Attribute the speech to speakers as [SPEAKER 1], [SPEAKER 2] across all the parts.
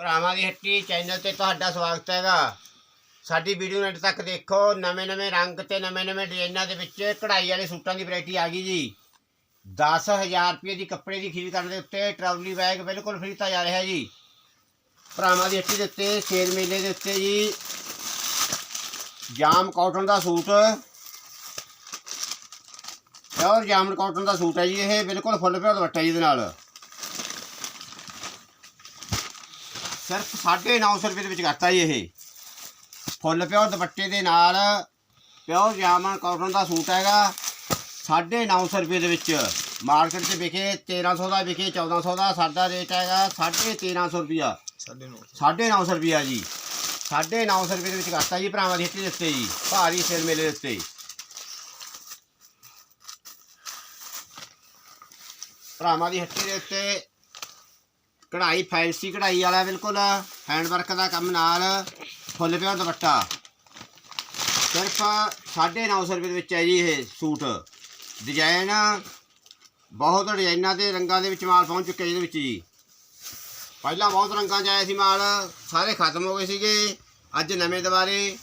[SPEAKER 1] ਭਰਾਵਾਂ ਦੀ ਹੱਟੀ ਚੈਨਲ ਤੇ ਤੁਹਾਡਾ ਸਵਾਗਤ ਹੈਗਾ। ਸਾਡੀ ਵੀਡੀਓ ਨੈਟ ਤੱਕ ਦੇਖੋ, ਨਵੇਂ ਨਵੇਂ ਰੰਗ ਤੇ ਨਵੇਂ ਨਵੇਂ ਡਿਜ਼ਾਈਨਾਂ ਦੇ ਵਿੱਚ ਕਢਾਈ ਵਾਲੇ ਸੂਟਾਂ ਦੀ ਵੈਰਾਈਟੀ ਆ ਗਈ ਜੀ। 10000 ਰੁਪਏ ਦੀ ਕੱਪੜੇ ਦੀ ਖਰੀਦ ਕਰਨ ਦੇ ਉੱਤੇ ਟਰਾਲੀ ਬੈਗ ਬਿਲਕੁਲ ਫ੍ਰੀ ਦਿੱਤਾ ਜਾ ਰਿਹਾ ਜੀ। ਭਰਾਵਾਂ ਦੀ ਹੱਟੀ ਦੇ ਉੱਤੇ, ਸ਼ੇਰ ਮੇਲੇ ਦੇ ਉੱਤੇ ਜੀ। ਜਾਮ ਕਾਟਨ ਦਾ ਸੂਟ। ਪਿਓਰ ਜਾਮਨ ਕਾਟਨ ਦਾ ਸੂਟ ਹੈ ਜੀ ਇਹ, ਬਿਲਕੁਲ ਫੁੱਲ ਪਿਆ ਦੁਪੱਟਾ ਜੀ ਇਹਦੇ ਨਾਲ। ਸਿਰਫ 950 ਰੁਪਏ ਦੇ ਵਿੱਚ ਕਰਤਾ ਜੀ ਇਹ। ਫੁੱਲ ਪਿਓਰ ਦੁਪੱਟੇ ਦੇ ਨਾਲ ਪਿਓਰ ਜਾਮਨ ਕਾਟਨ ਦਾ ਸੂਟ ਹੈਗਾ 950 ਰੁਪਏ ਦੇ ਵਿੱਚ। ਮਾਰਕੀਟ 'ਚ ਵਿਕੇ 1300 ਦਾ ਵਿਕੇ 1400 ਦਾ ਸਾਡਾ ਰੇਟ ਹੈਗਾ 1350 ਰੁਪਿਆ
[SPEAKER 2] ਸਾਢੇ ਨੌ
[SPEAKER 1] 950 ਰੁਪਿਆ ਜੀ। 950 ਰੁਪਏ ਦੇ ਵਿੱਚ ਕਰਤਾ ਜੀ ਭਰਾਵਾਂ ਦੀ ਹੱਟੀ ਦੇ ਉੱਤੇ ਜੀ ਭਾਰੀ ਸੇਲ ਮੇਲੇ ਦੇ ਉੱਤੇ। ਭਰਾਵਾਂ ਦੀ ਹੱਟੀ ਦੇ ਉੱਤੇ ਕਢਾਈ ਫੈਂਸੀ ਕਢਾਈ ਵਾਲਾ, ਬਿਲਕੁਲ ਹੈਂਡ ਵਰਕ ਦਾ ਕੰਮ ਨਾਲ ਫੁੱਲ ਪਿਆ ਦੁਪੱਟਾ। ਸਿਰਫ 950 ਰੁਪਏ ਦੇ ਵਿੱਚ ਹੈ ਜੀ ਇਹ ਸੂਟ। ਡਿਜ਼ਾਈਨ ਬਹੁਤ ਡਿਜ਼ਾਈਨਾਂ ਦੇ ਰੰਗਾਂ ਦੇ ਵਿੱਚ ਮਾਲ ਪਹੁੰਚ ਚੁੱਕਿਆ ਜੀ ਇਹਦੇ ਵਿੱਚ ਜੀ। ਪਹਿਲਾਂ ਬਹੁਤ ਰੰਗਾਂ 'ਚ ਆਇਆ ਸੀ ਮਾਲ, ਸਾਰੇ ਖਤਮ ਹੋ ਗਏ ਸੀਗੇ। ਅੱਜ ਨਵੇਂ ਦੁਬਾਰੇ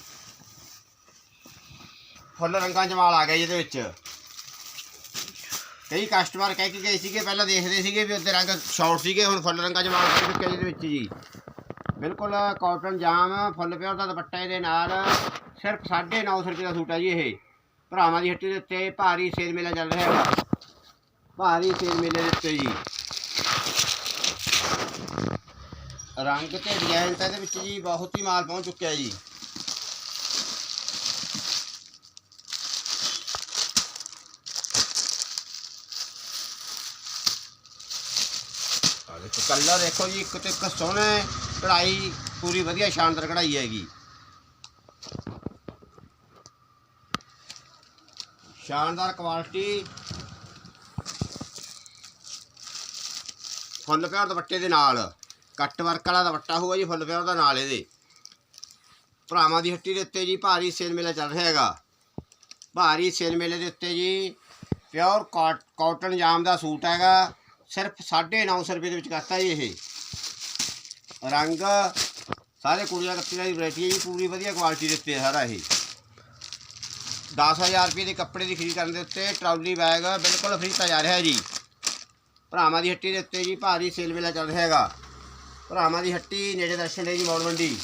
[SPEAKER 1] ਫੁੱਲ ਰੰਗਾਂ 'ਚ ਮਾਲ ਆ ਗਿਆ ਜੀ ਇਹਦੇ ਵਿੱਚ। ਕਈ ਕਸਟਮਰ ਕਹਿ ਕੇ ਗਏ ਸੀਗੇ, ਪਹਿਲਾਂ ਦੇਖਦੇ ਸੀਗੇ ਵੀ ਉਹਦੇ ਰੰਗ ਸ਼ਾਰਟ ਸੀਗੇ, ਹੁਣ ਫੁੱਲ ਰੰਗਾਂ 'ਚ ਮਾਲ ਪਹੁੰਚ ਚੁੱਕਿਆ ਜਿਹਦੇ ਵਿੱਚ ਜੀ? ਬਿਲਕੁਲ ਕਾਟਨ ਜਾਮ, ਫੁੱਲ ਪਿਓਰ ਦਾ ਦੁਪੱਟਾ ਇਹਦੇ ਨਾਲ, ਸਿਰਫ 950 ਰੁਪਏ ਦਾ ਸੂਟ ਆ ਜੀ ਇਹ। ਭਰਾਵਾਂ ਦੀ ਹੱਟੀ ਦੇ ਉੱਤੇ ਭਾਰੀ ਸੇਲ ਮੇਲਾ ਚੱਲ ਰਿਹਾ ਹੈਗਾ। ਭਾਰੀ ਸੇਲ ਮੇਲੇ ਦੇ ਉੱਤੇ ਜੀ। ਰੰਗ ਤੇ ਡਿਜ਼ਾਈਨ ਤਾਂ ਇਹਦੇ ਵਿੱਚ ਜੀ ਬਹੁਤ ਹੀ ਮਾਲ ਪਹੁੰਚ ਚੁੱਕਿਆ ਜੀ। ਦੇਖੋ ਕਲਰ ਦੇਖੋ ਜੀ, ਇੱਕ ਤੇ ਇੱਕ ਸੋਹਣੇ ਕਢਾਈ ਪੂਰੀ ਵਧੀਆ ਸ਼ਾਨਦਾਰ ਕਢਾਈ ਹੈਗੀ। ਸ਼ਾਨਦਾਰ ਕੁਆਲਿਟੀ ਫੁੱਲ ਪਿਆਰ ਦੁਪੱਟੇ ਦੇ ਨਾਲ। ਕੱਟ ਵਰਕ ਵਾਲਾ ਦੁਪੱਟਾ ਹੋਊਗਾ ਜੀ, ਫੁੱਲ ਪਿਆਰ ਦਾ ਨਾਲ ਇਹਦੇ। ਭਰਾਵਾਂ ਦੀ ਹੱਟੀ ਦੇ ਉੱਤੇ ਜੀ, ਭਾਰੀ ਸੇਲ ਮੇਲਾ ਚੱਲ ਰਿਹਾ ਹੈਗਾ। ਭਾਰੀ ਸੇਲ ਮੇਲੇ ਦੇ ਉੱਤੇ ਜੀ ਪਿਓਰ ਕਾਟਨ ਜਾਮ ਦਾ ਸੂਟ ਹੈਗਾ। ਸਿਰਫ 950 ਰੁਪਏ ਦੇ ਵਿੱਚ ਕਰਤਾ ਜੀ ਇਹ। ਰੰਗ ਸਾਰੇ ਕੁੜੀਆਂ ਕੱਤੀਆਂ ਦੀ ਵੈਰਾਈਟੀ ਹੈ ਜੀ, ਪੂਰੀ ਵਧੀਆ ਕੁਆਲਿਟੀ ਦੇ ਉੱਤੇ ਸਾਰਾ ਇਹ। 10000 ਰੁਪਏ ਦੇ ਕੱਪੜੇ ਦੀ ਖਰੀਦ ਕਰਨ ਦੇ ਉੱਤੇ ਟਰਾਲੀ, ਬੈਗ ਬਿਲਕੁਲ ਫ੍ਰੀ ਦਿੱਤਾ ਜਾ ਰਿਹਾ ਜੀ। ਭਰਾਵਾਂ ਦੀ ਹੱਟੀ ਦੇ ਉੱਤੇ ਜੀ ਭਾਰੀ ਸੇਲ ਮੇਲਾ ਚੱਲ ਰਿਹਾ ਹੈਗਾ। ਭਰਾਵਾਂ ਦੀ ਹੱਟੀ, ਨੇੜੇ ਦਰਸ਼ਨ ਦੇ ਜੀ ਮੌੜ ਮੰਡੀ।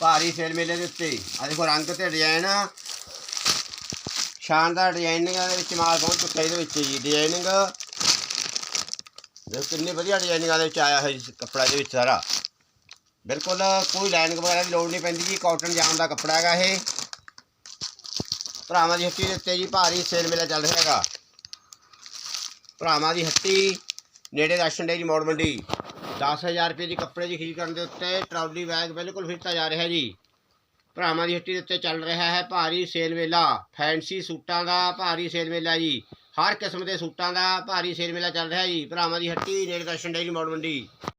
[SPEAKER 1] ਭਾਰੀ ਸੇਲ ਮੇਲੇ ਦੇ ਉੱਤੇ। ਆ ਦੇਖੋ ਰੰਗ ਤੇ ਡਿਜ਼ਾਈਨ ਸ਼ਾਨਦਾਰ ਡਿਜ਼ਾਈਨਿੰਗ ਦੇ ਵਿੱਚ ਮਾਲ ਬਹੁਤ ਚੁੱਕਾ ਇਹਦੇ ਵਿੱਚ ਜੀ। ਡਿਜ਼ਾਈਨਿੰਗ ਦੇਖੋ ਕਿੰਨੀ ਵਧੀਆ ਡਿਜ਼ਾਈਨਿੰਗ ਦੇ ਵਿੱਚ ਆਇਆ ਹੈ ਜੀ ਕੱਪੜਾ ਦੇ ਵਿੱਚ ਸਾਰਾ। ਬਿਲਕੁਲ ਕੋਈ ਲਾਈਨਿੰਗ ਵਗੈਰਾ ਦੀ ਲੋੜ ਨਹੀਂ ਪੈਂਦੀ ਜੀ ਕਾਟਨ ਜਾਮ ਦਾ ਕੱਪੜਾ ਹੈਗਾ ਇਹ। ਭਰਾਵਾਂ ਦੀ ਹੱਟੀ ਦੇ ਉੱਤੇ ਜੀ ਭਾਰੀ ਸੇਲ ਮੇਲਾ ਚੱਲ ਰਿਹਾ ਹੈਗਾ। ਭਰਾਵਾਂ ਦੀ ਹੱਟੀ, ਨੇੜੇ ਰਾਸ਼ਨ ਡੇ ਜੀ ਮੋੜ ਮੰਡੀ। 10000 ਰੁਪਏ ਦੀ ਕੱਪੜੇ ਦੀ ਖਰੀਦ ਕਰਨ ਦੇ ਉੱਤੇ ਟਰਾਲੀ, ਬੈਗ ਬਿਲਕੁਲ ਫਿੱਟਾ ਜਾ ਰਿਹਾ ਜੀ। ਭਰਾਵਾਂ ਦੀ ਹੱਟੀ ਦੇ ਉੱਤੇ ਚੱਲ ਰਿਹਾ ਹੈ ਭਾਰੀ ਸੇਲ ਮੇਲਾ। ਫੈਂਸੀ ਸੂਟਾਂ ਦਾ ਭਾਰੀ ਸੇਲ ਮੇਲਾ ਜੀ। ਹਰ ਕਿਸਮ ਦੇ ਸੂਟਾਂ ਦਾ ਭਾਰੀ ਸੇਲ ਮੇਲਾ ਚੱਲ ਰਿਹਾ ਜੀ। ਭਰਾਵਾਂ ਦੀ ਹੱਟੀ ਨੇੜੇ ਦਰਸ਼ਨ ਡੇ ਜੀ ਮੰਡੀ।